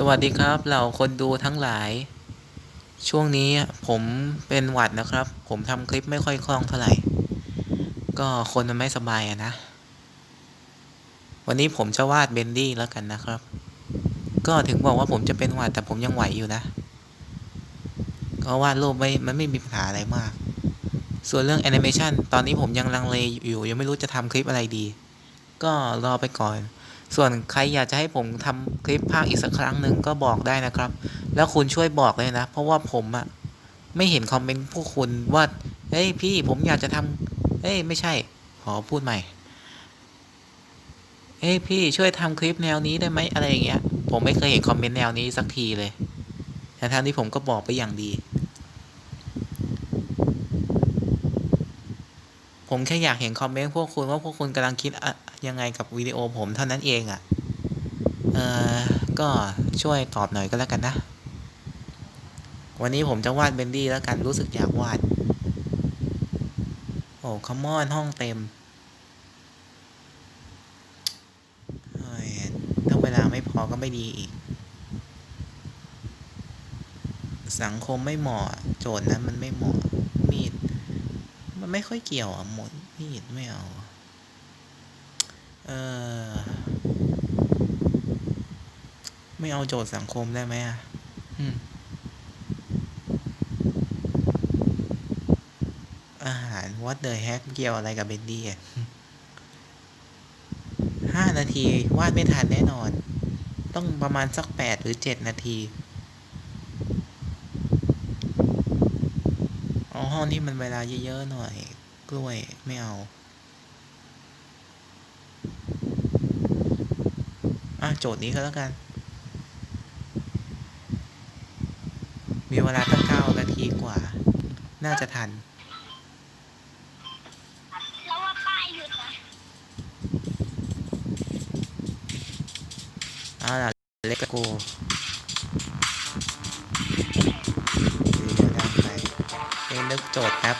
สวัสดีครับเหล่าคนดูทั้งหลาย ช่วงนี้ผมเป็นหวัดนะครับ ผมทำคลิปไม่ค่อยคล่องเท่าไหร่ ก็คนมันไม่สบายอะนะ วันนี้ผมจะวาดเบนดี้แล้วกันนะครับ ก็ถึงบอกว่าผมจะเป็นหวัดแต่ผมยังไหวอยู่นะ ก็วาดรูปไม่มันไม่มีปัญหาอะไรมาก ส่วนเรื่องแอนิเมชันตอนนี้ผมยังลังเลอยู่ยังไม่รู้จะทำคลิปอะไรดี ก็รอไปก่อน ส่วนใครอยากจะให้ผมทำคลิปภาคอีกสักครั้งหนึ่งก็บอกได้นะครับ แล้วคุณช่วยบอกเลยนะ เพราะว่าผมอะไม่เห็นคอมเมนต์พวกคุณว่า เฮ้ยพี่ผมอยากจะทำเฮ้ยไม่ใช่ ขอพูดใหม่ เฮ้ยพี่ช่วยทำคลิปแนวนี้ได้ไหมอะไรอย่างเงี้ย ผมไม่เคยเห็นคอมเมนต์แนวนี้สักทีเลยทั้งที่ผมก็บอกไปอย่างดี ผมแค่อยากเห็นคอมเมนต์พวกคุณว่าพวกคุณกำลังคิดอะ ยังไงกับวิดีโอผมเท่านั้นเองอะ่ะ เออก็ช่วยตอบหน่อยก็แล้วกันนะ วันนี้ผมจะวาดเบนดี้แล้วกันรู้สึกอยากวาด โอ้คอมมอนห้องเต็มถ้าเวลาไม่พอก็ไม่ดีอีก สังคมไม่เหมาะ โจทย์นั้นมันไม่เหมาะ มีด มันไม่ค่อยเกี่ยวอะหมดมีดไม่เอา เออไม่เอาโจทย์สังคมได้ไหมอะอืมอาหาร what the heck เกี่ยวอะไรกับเบนดี้อะห้านาที วาดไม่ทันแน่นอน ต้องประมาณสักแปดหรือเจ็ดนาทีเอาห้องที่มันเวลาเยอะ ๆ หน่อย กล้วยไม่เอา อะ โจทย์นี้ก็แล้วกัน มีเวลาตั้งเก้านาทีกว่า น่าจะทัน แล้วว่าป้ายหยุดนะเอาล่ะเล็กกูเดี๋ยวดังไปเอ้ยนึกโจทย์ครับ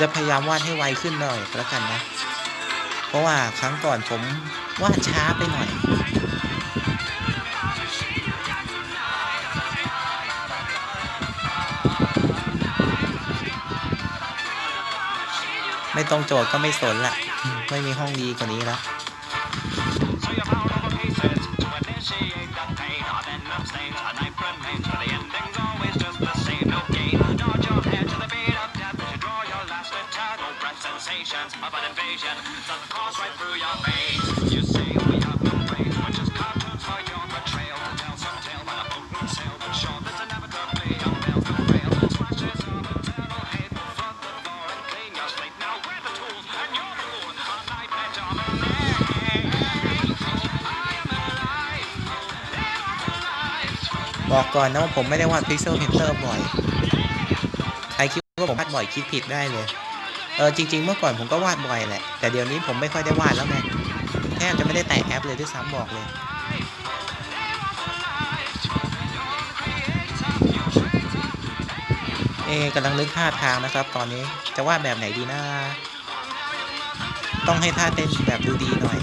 จะพยายามวาดให้ไวขึ้นหน่อยแล้วกันนะ เพราะว่าครั้งก่อนผมวาดช้าไปหน่อยไม่ตรงโจทย์ก็ไม่สนละ ไม่มีห้องดีกว่านี้แล้ว So you're of an invasion send the course right through your veins. You say we have no brains, we're just cartoons for your betrayal. To tell some tale by a potent sail, but sure this inevitably unveils no fail. Splashes of eternal hate will flood the floor and clean your slate. Now we're the tools and you're the fool. Our knife edge dominate. I am alive. บอกก่อนนะว่าผมไม่ได้วาดพิกเซลเพนเตอร์บ่อย ใครคิดว่าผมวาดบ่อยคิดผิดได้เลย เออจริง ๆ เมื่อก่อนผมก็วาดบ่อยแหละ แต่เดี๋ยวนี้ผมไม่ค่อยได้วาดแล้วไงแทบจะไม่ได้แตะแอปเลยด้วยซ้ำบอกเลยเอกำลังนึกท่าทางนะครับ ตอนนี้จะวาดแบบไหนดีนะ ต้องให้ท่าเต้นแบบดูดีหน่อย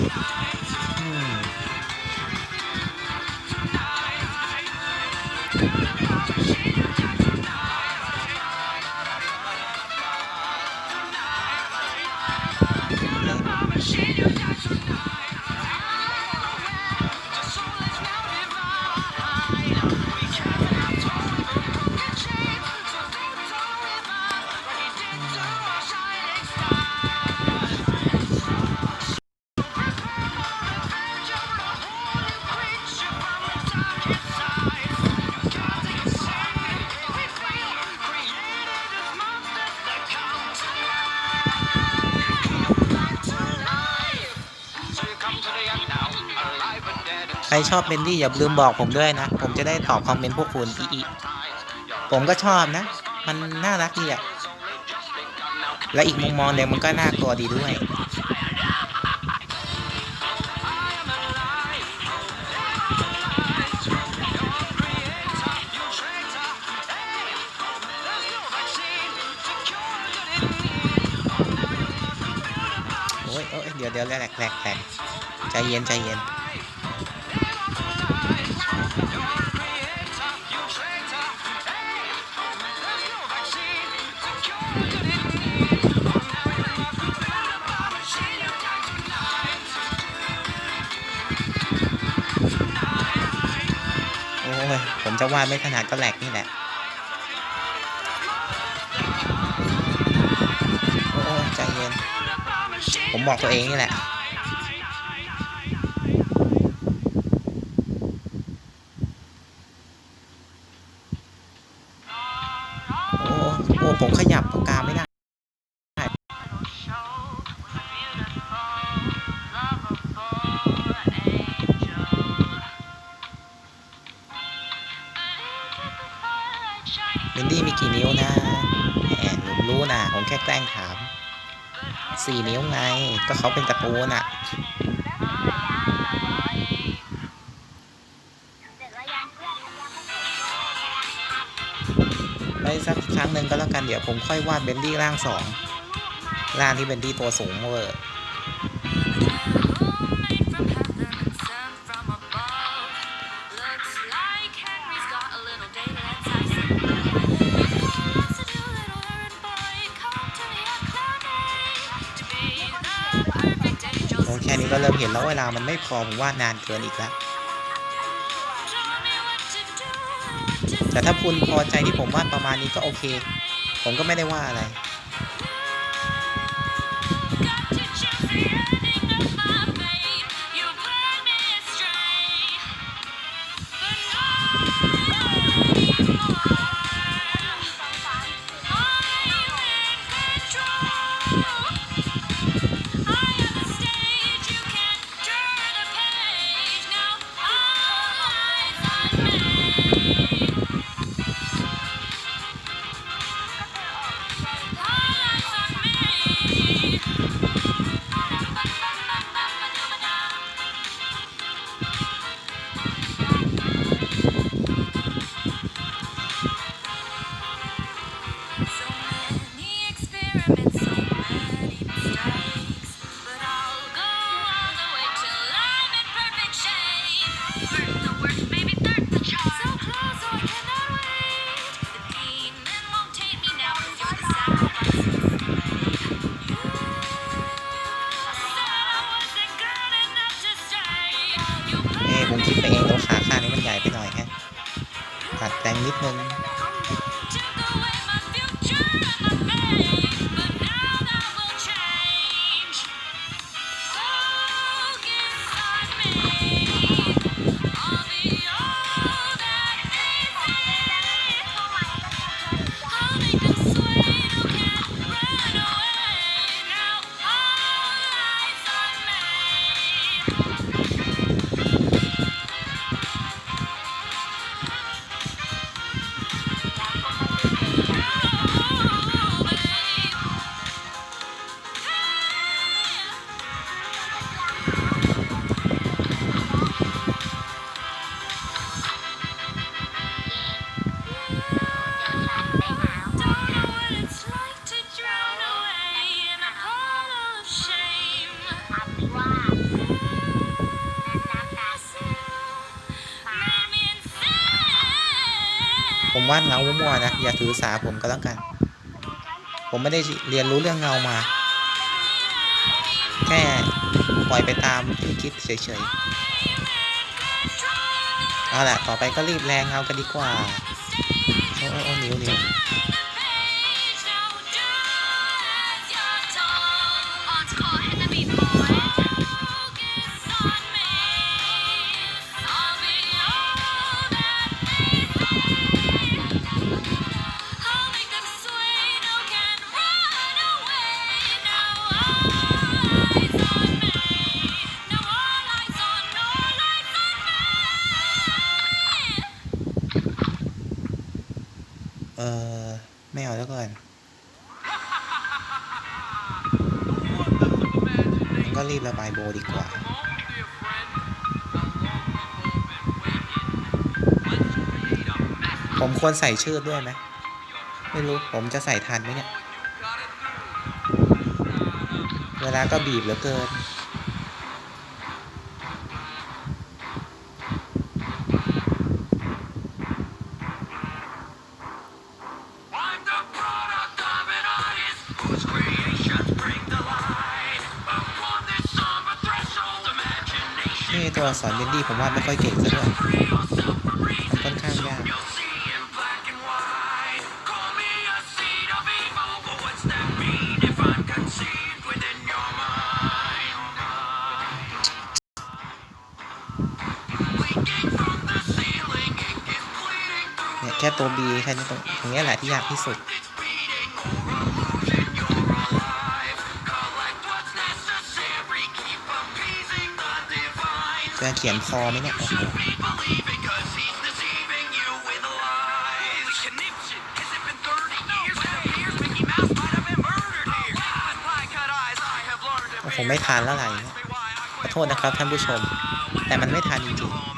ใครชอบเบนดี้อย่าลืมบอกผมด้วยนะ ผมจะได้ตอบคอมเมนต์พวกคุณอีอีผมก็ชอบนะ มันน่ารักดีอะและอีกมุมมองหนึ่งมันก็น่ากลัวดีด้วย ดี๋ยวเดี๋ยวแหลกแหลกแหลกใจเย็นใจเย็นโอ้ยผมจะวาดไม่ถนัดก็แหลกนี่แหละ ผมบอกตัวเองนี่แหละโอ้โอ้ผมขยับปากกาไม่ได้เบนดี้มีกี่นิ้วนะแหมผมรู้นะ ผมแค่แกล้งถาม สี่นิ้วไง ก็เขาเป็นตะปูน่ะเสร็จแล้วยังเพื่อนยังไม่เสร็จไปสักครั้งหนึ่งก็แล้วกันเดี๋ยวผมค่อยวาดเบนดี้ร่างสองร่างที่เบนดี้ตัวสูงเวอร์ เห็นแล้วเวลามันไม่พอผมว่านานเกินอีกแล้วแต่ถ้าคุณพอใจที่ผมวาดประมาณนี้ก็โอเค ผมก็ไม่ได้ว่าอะไร ตัดแวาดเงามั่วๆนะ อย่าถือสาผมก็แล้วกัน ผมไม่ได้เรียนรู้เรื่องเงามา แค่ปล่อยไปตามที่คิดเฉยๆ เอาล่ะ ต่อไปก็รีบแรงเงากันดีกว่า โอ้โอ้นิ้วนิ้ว ควรใส่เชื่อด้วยไหมไม่รู้ผมจะใส่ทันไหมเนี่ย เวลาก็บีบเหลือเกินตัวสอนเบนดี้ผมว่าไม่ค่อยเก่งซะด้วยค่อนข้างยาก ตัว B แค่นี้ตรงตรงนี้แหละที่ยากที่สุด จะเขียนพอไหมเนี่ยผมไม่ทานแล้วไงขอโทษนะครับท่านผู้ชม แต่มันไม่ทานจริงๆ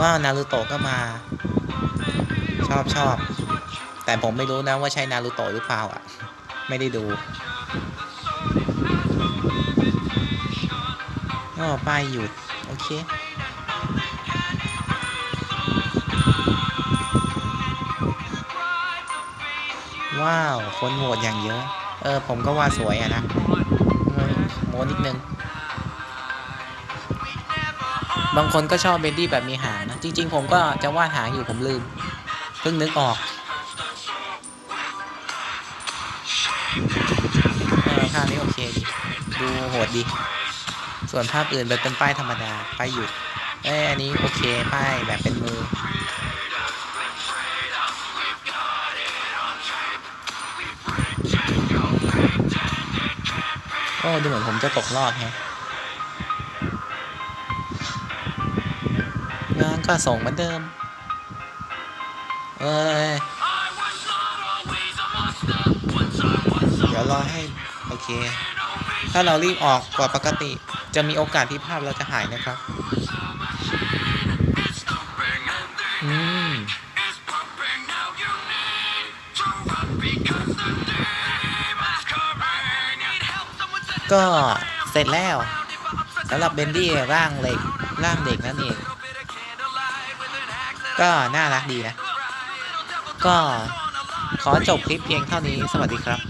ว่านารูโตะก็มา ชอบชอบ แต่ผมไม่รู้นะว่าใช่นารูโตะหรือเปล่าอะ ไม่ได้ดูอ๋อป้ายหยุด โอเคว้าว คนโหวตอย่างเยอะ เออ ผมก็ว่าสวยอะนะเออโมนิดนึง บางคนก็ชอบเบนดี้แบบมีหางนะ จริง ๆ ผมก็จะวาดหางอยู่ผมลืม เพิ่งนึกออกเออภาพนี้โอเคดีดูโหดดี ส่วนภาพอื่นแบบเป็นป้ายธรรมดา ป้ายหยุดเอ้อันนี้โอเค ป้ายแบบเป็นมือ โอ้ ดูเหมือนผมจะตกรอบแฮะ ค่าส่งเหมือนเดิม เอยเดี๋ยวรอให้ โอเค ถ้าเรารีบออกกว่าปกติ จะมีโอกาสที่ภาพเราจะหายนะครับ อืมก็เสร็จแล้วสำหรับเบนดี้ร่างเล็กร่างเด็กนั่นเอง ก็น่ารักดีนะ ก็ขอจบคลิปเพียงเท่านี้สวัสดีครับ